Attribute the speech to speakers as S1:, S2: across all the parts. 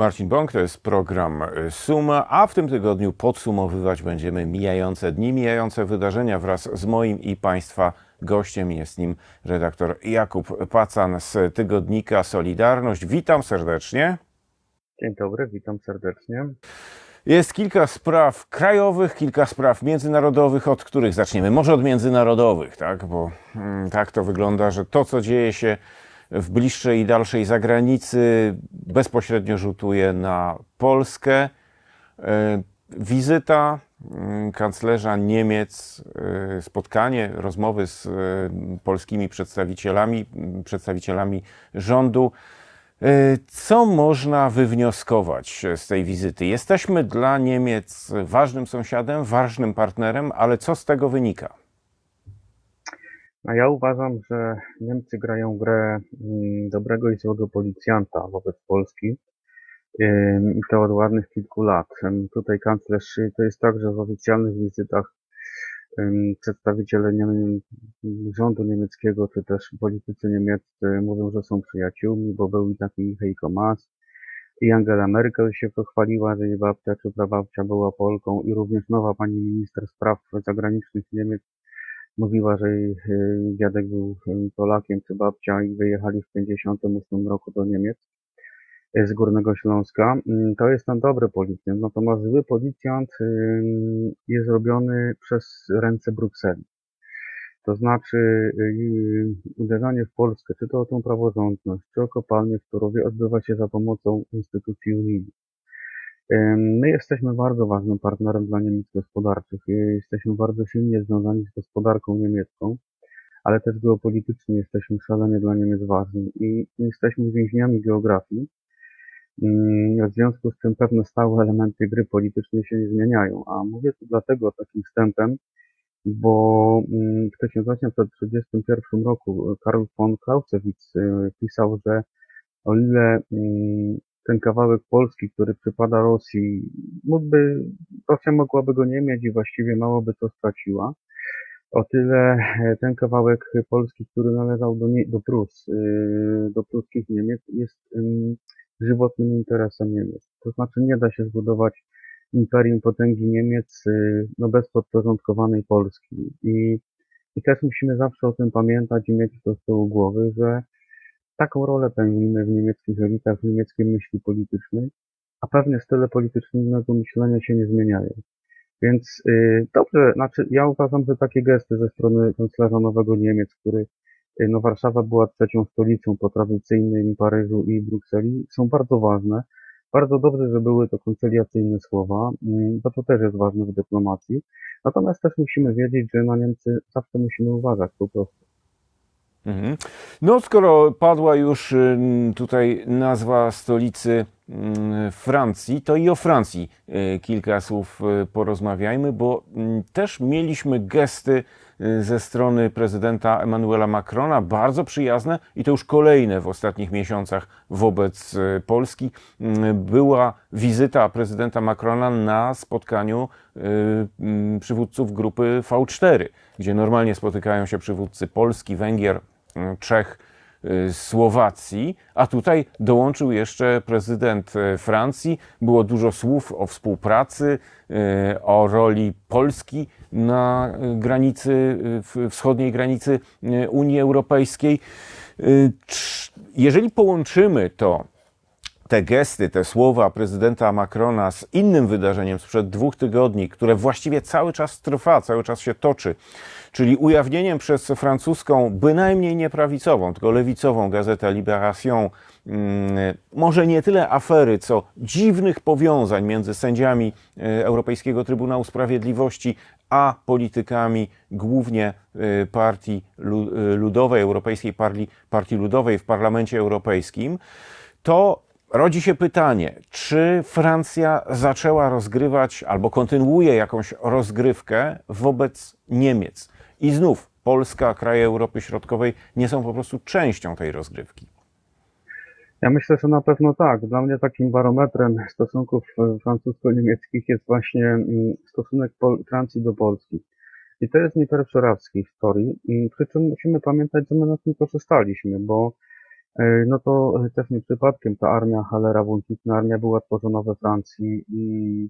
S1: Marcin Bąk, to jest program y, Suma, a w tym tygodniu podsumowywać będziemy mijające dni, mijające wydarzenia wraz z moim i Państwa gościem. Jest nim redaktor Jakub Pacan z tygodnika Solidarność. Witam serdecznie.
S2: Dzień dobry, witam serdecznie.
S1: Jest kilka spraw krajowych, kilka spraw międzynarodowych, od których zaczniemy. Może od międzynarodowych, tak? Bo mm, tak to wygląda, że to, co dzieje się w bliższej i dalszej zagranicy, bezpośrednio rzutuje na Polskę. E, Wizyta mm, kanclerza Niemiec, e, spotkanie, rozmowy z e, polskimi przedstawicielami, m, przedstawicielami rządu. Co można wywnioskować z tej wizyty? Jesteśmy dla Niemiec ważnym sąsiadem, ważnym partnerem, ale co z tego wynika?
S2: A ja uważam, że Niemcy grają grę mm, dobrego i złego policjanta wobec Polski. I to od ładnych kilku lat. Tutaj kanclerz, to jest tak, że w oficjalnych wizytach przedstawiciele rządu niemieckiego, czy też politycy niemieccy mówią, że są przyjaciółmi, bo był taki Heiko Maas, i Angela Merkel się pochwaliła, że jej babcia czy prababcia była Polką i również nowa pani minister spraw zagranicznych Niemiec mówiła, że jej y, dziadek był y, Polakiem czy babcia i wyjechali w 58 roku do Niemiec y, z Górnego Śląska. Mm, To jest ten dobry policjant, natomiast zły policjant y, jest robiony przez ręce Brukseli. To znaczy y, uderzanie w Polskę, czy to o tą praworządność, czy o kopalnię w Turowie odbywa się za pomocą instytucji unijnych. My jesteśmy bardzo ważnym partnerem dla Niemiec gospodarczych. i Jesteśmy bardzo silnie związani z gospodarką niemiecką, ale też geopolitycznie jesteśmy szalenie dla Niemiec ważni i jesteśmy więźniami geografii. Ym, W związku z czym pewne stałe elementy gry politycznej się nie zmieniają. A mówię to dlatego takim wstępem, bo ym, w 1831 roku Karl von Clausewitz y, pisał, że o ile ym, ten kawałek Polski, który przypada Rosji, mógłby, Rosja mogłaby go nie mieć i właściwie mało by to straciła. O tyle e, ten kawałek Polski, który należał do, nie, do Prus, yy, do pruskich Niemiec, jest ym, żywotnym interesem Niemiec. To znaczy nie da się zbudować imperium potęgi Niemiec yy, no, bez podporządkowanej Polski. I, I też musimy zawsze o tym pamiętać i mieć to z tyłu głowy, że taką rolę pełnimy w niemieckich elitach, w niemieckiej myśli politycznej, a pewnie style politycznego myślenia się nie zmieniają. Więc y, dobrze, znaczy ja uważam, że takie gesty ze strony kanclerza Nowego Niemiec, który y, no Warszawa była trzecią stolicą po tradycyjnym Paryżu i Brukseli, są bardzo ważne. Bardzo dobrze, że były to koncyliacyjne słowa, mm, bo to też jest ważne w dyplomacji. Natomiast też musimy wiedzieć, że na Niemcy zawsze musimy uważać po prostu.
S1: Mhm. No, skoro padła już ym, tutaj nazwa stolicy Francji, to i o Francji y, kilka słów y, porozmawiajmy, bo ym, też mieliśmy gesty y, ze strony prezydenta Emmanuela Macrona, bardzo przyjazne i to już kolejne w ostatnich miesiącach wobec y, Polski. Ym, Była wizyta prezydenta Macrona na spotkaniu y, ym, przywódców grupy V4, gdzie normalnie spotykają się przywódcy Polski, Węgier, y, Czech, y, Słowacji, a tutaj dołączył jeszcze prezydent y, Francji. Było dużo słów o współpracy, y, o roli Polski na y, granicy, y, wschodniej granicy y, Unii Europejskiej. Y, Jeżeli połączymy to te gesty, te słowa prezydenta Macrona z innym wydarzeniem sprzed dwóch tygodni, które właściwie cały czas trwa, cały czas się toczy, czyli ujawnieniem przez francuską, bynajmniej nie prawicową, tylko lewicową gazetę Libération, mm, może nie tyle afery, co dziwnych powiązań między sędziami e, Europejskiego Trybunału Sprawiedliwości a politykami głównie e, Partii e, Ludowej, Europejskiej Partii, Partii Ludowej w Parlamencie Europejskim, to rodzi się pytanie, czy Francja zaczęła rozgrywać albo kontynuuje jakąś rozgrywkę wobec Niemiec. I znów Polska, kraje Europy Środkowej nie są po prostu częścią tej rozgrywki.
S2: Ja myślę, że na pewno tak. Dla mnie takim barometrem stosunków e, francusko-niemieckich jest właśnie mm, stosunek Francji do Polski. I to jest nie pierwszy raz w historii. Przy czym musimy pamiętać, że my na tym korzystaliśmy, bo E, No to też nie przypadkiem ta armia Hallera, błękitna armia była tworzona we Francji i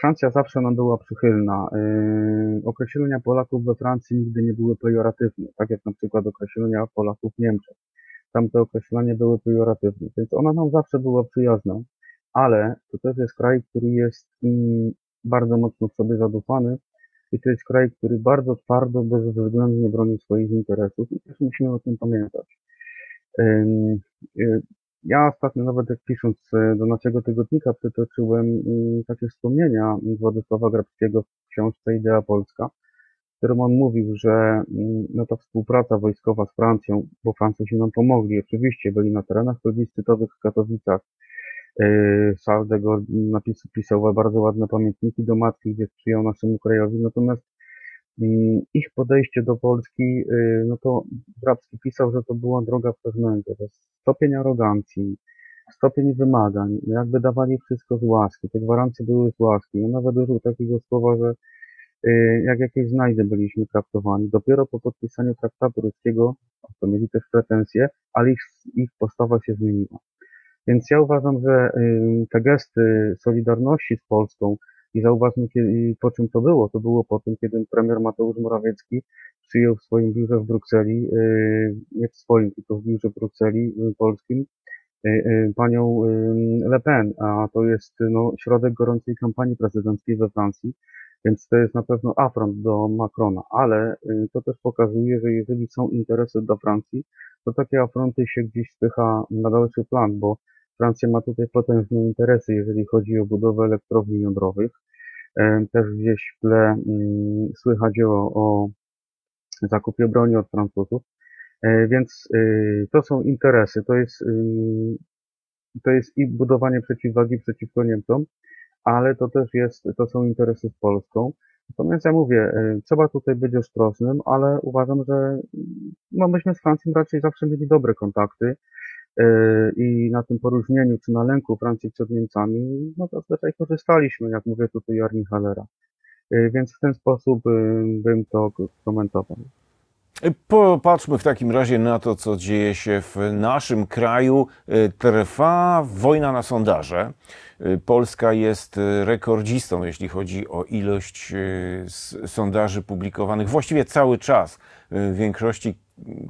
S2: Francja zawsze nam była przychylna. E, Określenia Polaków we Francji nigdy nie były pejoratywne, tak jak na przykład określenia Polaków w Niemczech. Tamte określenia były pejoratywne, więc ona nam zawsze była przyjazna, ale to też jest kraj, który jest mm, bardzo mocno w sobie zadufany i to jest kraj, który bardzo twardo, bezwzględnie broni swoich interesów i też musimy o tym pamiętać. Ja ostatnio nawet jak pisząc e, do naszego tygodnika przytoczyłem mm, takie wspomnienia Władysława Grabskiego w książce Idea Polska, w którym on mówił, że mm, no ta współpraca wojskowa z Francją, bo Francuzi nam pomogli, oczywiście byli na terenach plebiscytowych w Katowicach, Charles de Gaulle napisy, pisał bardzo ładne pamiętniki do matki, gdzie sprzyjał naszemu krajowi, natomiast ich podejście do Polski, yy, no to Grabski pisał, że to była droga w fragmenty, to stopień arogancji, stopień wymagań, jakby dawali wszystko z łaski, te gwarancje były z łaski. On nawet użył takiego słowa, że yy, jak jakieś znajdy byliśmy traktowani. Dopiero po podpisaniu traktatu ruskiego, to mieli też pretensje, ale ich, ich postawa się zmieniła. Więc ja uważam, że y, te gesty solidarności z Polską i zauważmy, kiedy, po czym to było. To było po tym, kiedy premier Mateusz Morawiecki przyjął w swoim biurze w Brukseli, y, nie w swoim, tylko w biurze w Brukseli y, polskim, y, y, panią Le Pen, a to jest no, środek gorącej kampanii prezydenckiej we Francji, więc to jest na pewno afront do Macrona, ale to też pokazuje, że jeżeli są interesy dla Francji, to takie afronty się gdzieś spycha na dalszy plan, bo Francja ma tutaj potężne interesy, jeżeli chodzi o budowę elektrowni jądrowych. E, Też gdzieś w tle mm, słychać o, o zakupie broni od Francuzów. E, Więc y, to są interesy, to jest, y, to jest i budowanie przeciwwagi przeciwko Niemcom, ale to też jest, to są interesy z Polską. Natomiast ja mówię, e, trzeba tutaj być ostrożnym, ale uważam, że no myśmy z Francją raczej zawsze mieli dobre kontakty. Yy, i na tym poróżnieniu czy na lęku Francji przed Niemcami, no zazwyczaj korzystaliśmy, jak mówię tutaj armii Hallera. Yy, Więc w ten sposób yy, bym to komentował.
S1: Popatrzmy w takim razie na to, co dzieje się w naszym kraju. Trwa wojna na sondaże. Polska jest rekordzistą, jeśli chodzi o ilość sondaży publikowanych właściwie cały czas. W większości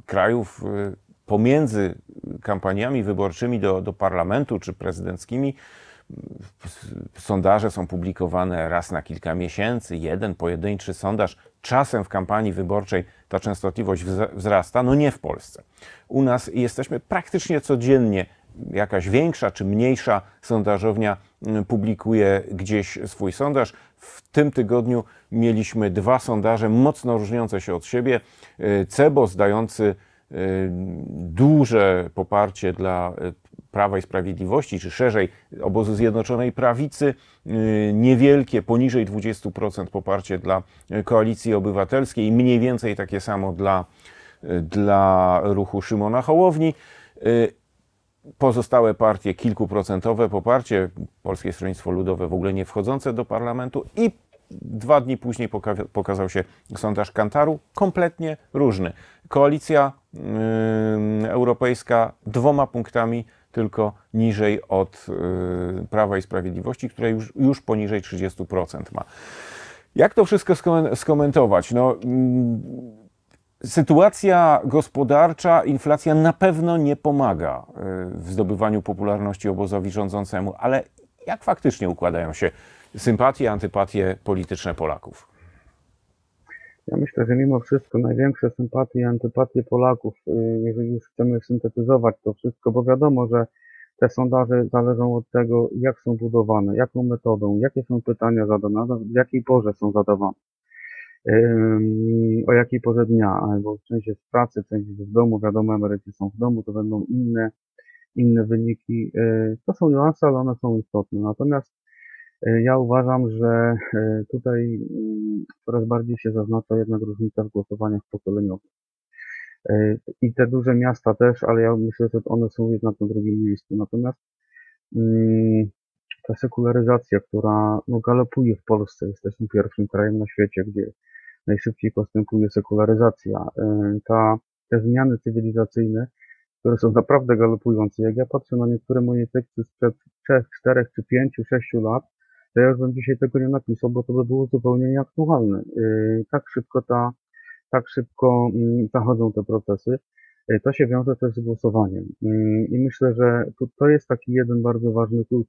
S1: krajów pomiędzy kampaniami wyborczymi do, do parlamentu czy prezydenckimi sondaże są publikowane raz na kilka miesięcy, jeden pojedynczy sondaż. Czasem w kampanii wyborczej ta częstotliwość wz- wzrasta, no nie w Polsce. U nas jesteśmy praktycznie codziennie, jakaś większa czy mniejsza sondażownia mm, publikuje gdzieś swój sondaż. W tym tygodniu mieliśmy dwa sondaże mocno różniące się od siebie. Y, Cebos dający y, duże poparcie dla y, Prawa i Sprawiedliwości, czy szerzej obozu Zjednoczonej Prawicy, y, niewielkie, poniżej 20% poparcie dla y, Koalicji Obywatelskiej, mniej więcej takie samo dla, y, dla ruchu Szymona Hołowni. Y, Pozostałe partie kilkuprocentowe poparcie, Polskie Stronnictwo Ludowe w ogóle nie wchodzące do parlamentu i dwa dni później poka- pokazał się sondaż Kantaru, kompletnie różny. Koalicja ym, europejska dwoma punktami tylko niżej od y, Prawa i Sprawiedliwości, które już, już poniżej 30% ma. Jak to wszystko skomen- skomentować? No, mm, Sytuacja gospodarcza, inflacja na pewno nie pomaga y, w zdobywaniu popularności obozowi rządzącemu, ale jak faktycznie układają się sympatie, antypatie polityczne Polaków?
S2: Ja myślę, że mimo wszystko największe sympatie i antypatie Polaków, y, jeżeli już chcemy syntetyzować to wszystko, bo wiadomo, że te sondaże zależą od tego, jak są budowane, jaką metodą, jakie są pytania zadane, w jakiej porze są zadawane, o jakiej porze dnia, albo część jest w pracy, część jest w domu, wiadomo, emeryci są w domu, to będą inne, inne wyniki. Y, To są niuanse, ale one są istotne. Natomiast ja uważam, że y, tutaj mm, coraz bardziej się zaznacza jednak różnica w głosowaniach pokoleniowych. Y, I te duże miasta też, ale ja myślę, że one są jednak na drugim miejscu. Natomiast mm, ta sekularyzacja, która no, galopuje w Polsce, jesteśmy pierwszym krajem na świecie, gdzie najszybciej postępuje sekularyzacja. Ta, te zmiany cywilizacyjne które są naprawdę galopujące. Jak ja patrzę na niektóre moje teksty sprzed 3, 4 czy 5, 6 lat, to ja bym dzisiaj tego nie napisał, bo to by było zupełnie nieaktualne. Yy, Tak szybko ta, tak szybko mm, zachodzą te procesy. Yy, To się wiąże też z głosowaniem. Yy, I myślę, że tu, to jest taki jeden bardzo ważny plus.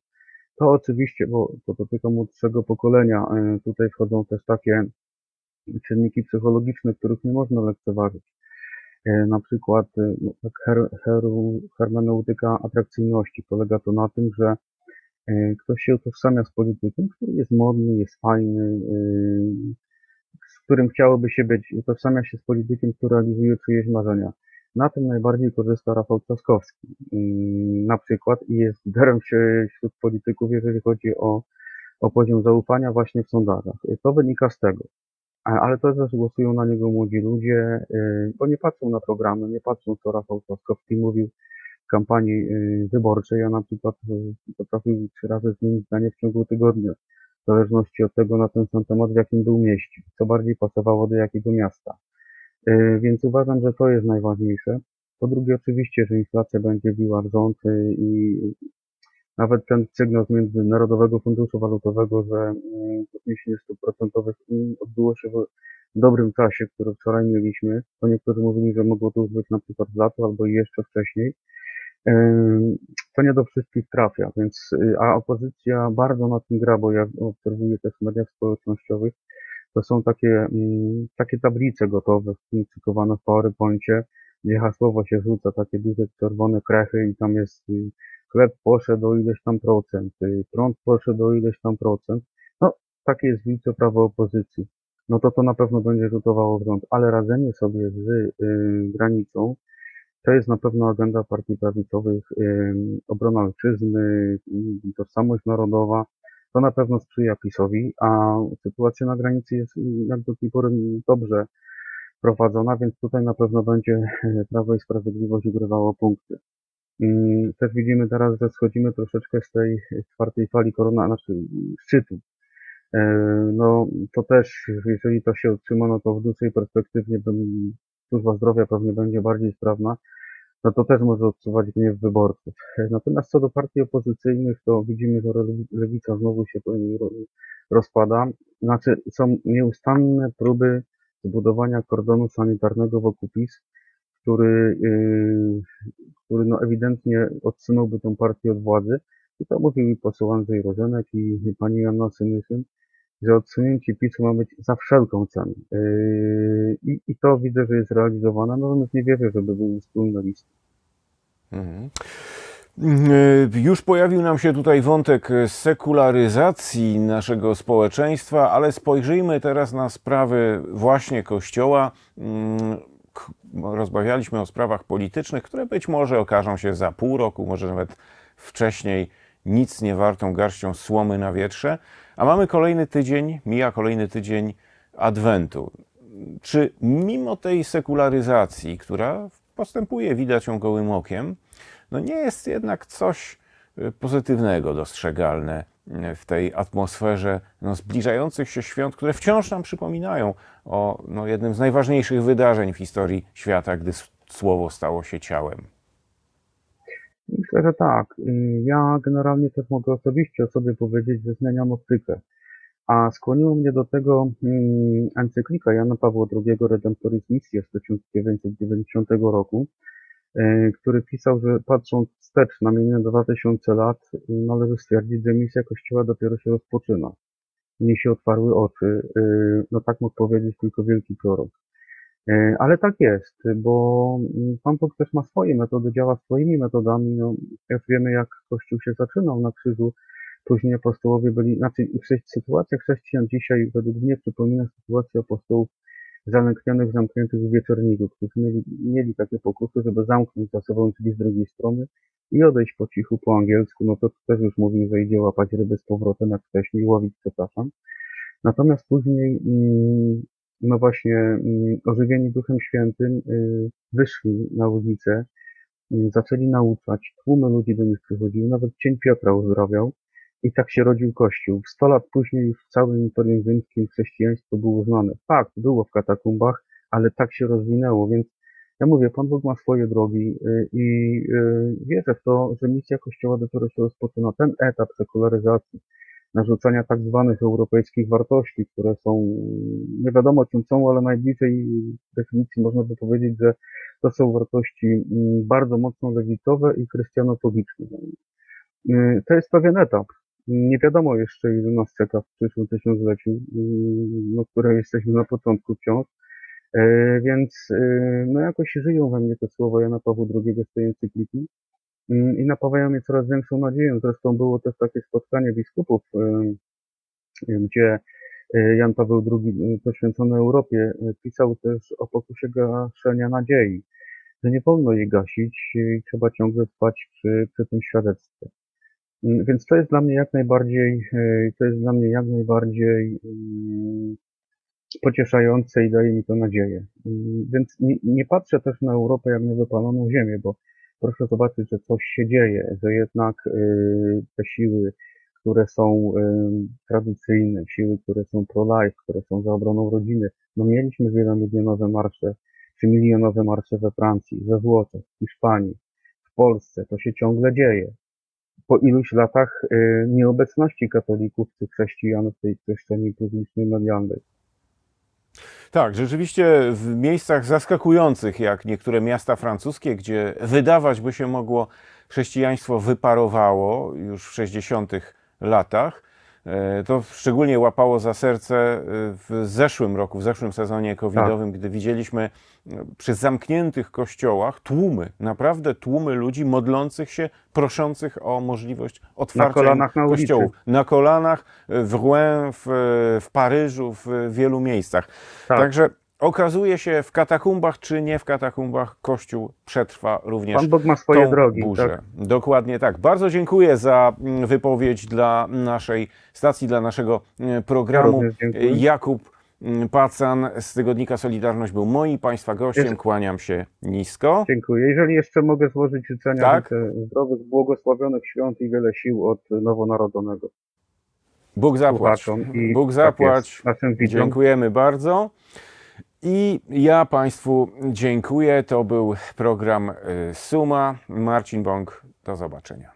S2: To oczywiście, bo to dotyka młodszego pokolenia, tutaj wchodzą też takie czynniki psychologiczne, których nie można lekceważyć. Na przykład no, tak her, heru, hermeneutyka atrakcyjności polega to na tym, że ktoś się utożsamia z politykiem, który jest modny, jest fajny, e, z którym chciałoby się być, utożsamia się z politykiem, który realizuje czyjeś marzenia. Na tym najbardziej korzysta Rafał Trzaskowski. Mm, Na przykład i jest liderem wśród polityków, jeżeli chodzi o, o poziom zaufania właśnie w sondażach. E, To wynika z tego. Ale to też głosują na niego młodzi ludzie, bo nie patrzą na programy, nie patrzą co Rafał Trzaskowski mówił kampanii y, wyborczej. Ja na przykład y, potrafił trzy razy zmienić zdanie w ciągu tygodnia, w zależności od tego na ten sam temat, w jakim był mieście, co bardziej pasowało do jakiego miasta. Y, Więc uważam, że to jest najważniejsze. Po drugie, oczywiście, że inflacja będzie biła w rząd i nawet ten sygnał z Międzynarodowego Funduszu Walutowego, że podniesienie stóp procentowych odbyło się w dobrym czasie, który wczoraj mieliśmy, bo niektórzy mówili, że mogło to już być na przykład w lato albo jeszcze wcześniej. To nie do wszystkich trafia, więc, y, a opozycja bardzo na tym gra, bo ja obserwuję też w mediach społecznościowych, to są takie, mm, takie tablice gotowe, skomplikowane w PowerPoincie, gdzie hasłowo się rzuca takie duże czerwone krechy i tam jest y, chleb poszedł o ileś tam procent, y, prąd poszedł o ileś tam procent. No, takie jest wielce prawo opozycji. No to to na pewno będzie rzutowało w rząd, ale radzenie sobie z granicą to jest na pewno agenda partii prawicowych, obrona ojczyzny, tożsamość narodowa. To na pewno sprzyja PiSowi, a sytuacja na granicy jest y, jak do tej pory dobrze prowadzona, więc tutaj na pewno będzie Prawo i Sprawiedliwość grywało punkty. Mm, Też widzimy teraz, że schodzimy troszeczkę z tej czwartej fali korona, znaczy szczytu. E, No to też, jeżeli to się utrzyma, no to w dłuższej perspektywie służba zdrowia pewnie będzie bardziej sprawna, no to też może odczuwać gniew wyborców. Natomiast co do partii opozycyjnych, to widzimy, że Lewi- lewica znowu się ro- rozpada. Znaczy są nieustanne próby zbudowania kordonu sanitarnego wokół PiS, który, yy, który no ewidentnie odsunąłby tą partię od władzy. I to mówił i poseł Andrzej Rozenek i pani Joanna Senyszyn, że odsunięcie PiSu ma być za wszelką cenę. Yy, I, I to widzę, że jest realizowane, natomiast nie wierzę, żeby były wspólne listy.
S1: Mhm. Y, Już pojawił nam się tutaj wątek sekularyzacji naszego społeczeństwa, ale spojrzyjmy teraz na sprawy właśnie Kościoła. K- Rozmawialiśmy o sprawach politycznych, które być może okażą się za pół roku, może nawet wcześniej nic nie wartą garścią słomy na wietrze. A mamy kolejny tydzień, mija kolejny tydzień Adwentu. Czy mimo tej sekularyzacji, która postępuje, widać ją gołym okiem, no nie jest jednak coś y, pozytywnego dostrzegalne y, w tej atmosferze no, zbliżających się świąt, które wciąż nam przypominają o no, jednym z najważniejszych wydarzeń w historii świata, gdy słowo stało się ciałem.
S2: Myślę, że tak. Yy, Ja generalnie też mogę osobiście o sobie powiedzieć, że zmieniam optykę. A skłoniło mnie do tego mm, encyklika Jana Pawła II Redemptoris Missia z 1990 roku, e, który pisał, że patrząc wstecz na minione 2000 lat, y, należy stwierdzić, że misja Kościoła dopiero się rozpoczyna. Mnie się otwarły oczy. y, No tak mógł powiedzieć tylko wielki prorok. E, Ale tak jest, bo mm, Pan Bóg też ma swoje metody, działa swoimi metodami. No, już wiemy, jak Kościół się zaczynał na krzyżu. Później apostołowie byli, znaczy sytuacja chrześcijan dzisiaj według mnie przypomina sytuację apostołów zamkniętych, zamkniętych w wieczorniku, którzy mieli, mieli takie pokusy, żeby zamknąć za sobą drzwi z drugiej strony i odejść po cichu po angielsku. No to też już mówił, że idzie łapać ryby z powrotem jak wcześniej, łowić, przepraszam. Natomiast później, mm, no właśnie, mm, ożywieni Duchem Świętym, y, wyszli na ulicę, y, zaczęli nauczać, tłumy ludzi do nich przychodziły, nawet cień Piotra uzdrawiał i tak się rodził Kościół. Sto lat później już w całym Imperium Rzymskim chrześcijaństwo było znane. Tak, było w katakumbach, ale tak się rozwinęło, więc Ja mówię, Pan Bóg ma swoje drogi y, i wierzę w to, że misja Kościoła dopiero się rozpoczyna. Ten etap sekularyzacji, narzucania tak zwanych europejskich wartości, które są, nie wiadomo czym są, ale najbliżej definicji można by powiedzieć, że to są wartości mm, bardzo mocno lewicowe i chrystianofobiczne. Y, To jest pewien etap. Nie wiadomo jeszcze, ile nas czeka w przyszłym tysiącleciu, y, no, które jesteśmy na początku wciąż. E, Więc y, no jakoś żyją we mnie te słowa Jana Pawła II z tej encykliki Mm, i napawają mnie coraz większą nadzieją. Zresztą było też takie spotkanie biskupów, gdzie y, Jan Paweł II y, poświęcony Europie y, pisał też o pokusie gaszenia nadziei, że nie wolno jej gasić i trzeba ciągle trwać przy, przy tym świadectwie. Mm, Więc to jest dla mnie jak najbardziej, to jest dla mnie jak najbardziej mm, pocieszające i daje mi to nadzieję. Mm, Więc nie, nie patrzę też na Europę jak na wypaloną ziemię, bo proszę zobaczyć, że coś się dzieje, że jednak y, te siły, które są tradycyjne, siły, które są pro-life, które są za obroną rodziny, no mieliśmy wielomilionowe marsze, czy milionowe marsze we Francji, we Włoszech, w Hiszpanii, w Polsce, to się ciągle dzieje. Po iluś latach y, nieobecności katolików czy chrześcijan w tej przestrzeni publicznej medialnej.
S1: Tak, rzeczywiście w miejscach zaskakujących, jak niektóre miasta francuskie, gdzie wydawać by się mogło, chrześcijaństwo wyparowało już w 60. latach. E, To szczególnie łapało za serce e, w zeszłym roku, w zeszłym sezonie covidowym, gdy widzieliśmy e, przy zamkniętych kościołach tłumy, naprawdę tłumy ludzi modlących się, proszących o możliwość otwarcia
S2: kolanach na
S1: kościołów. Na kolanach w Rouen, w, w Paryżu, w wielu miejscach.
S2: Tak.
S1: Także okazuje się, w katakumbach czy nie w katakumbach, Kościół przetrwa również
S2: Pan Bóg ma swoje
S1: tą
S2: drogi.
S1: burzę.
S2: Tak?
S1: Dokładnie tak. Bardzo dziękuję za mm, wypowiedź dla naszej stacji, dla naszego mm,
S2: Ja
S1: programu.
S2: dziękuję.
S1: Jakub mm, Pacan z Tygodnika Solidarność był moim Państwa gościem. Kłaniam się nisko.
S2: Dziękuję. Jeżeli jeszcze mogę złożyć życzenia
S1: Tak.
S2: zdrowych, błogosławionych świąt i wiele sił od nowonarodzonego
S1: Bóg zapłać. Bóg
S2: tak
S1: zapłać.
S2: jest, widzom.
S1: Dziękujemy bardzo. I ja Państwu dziękuję. To był program y, Suma. Marcin Bąk. Do zobaczenia.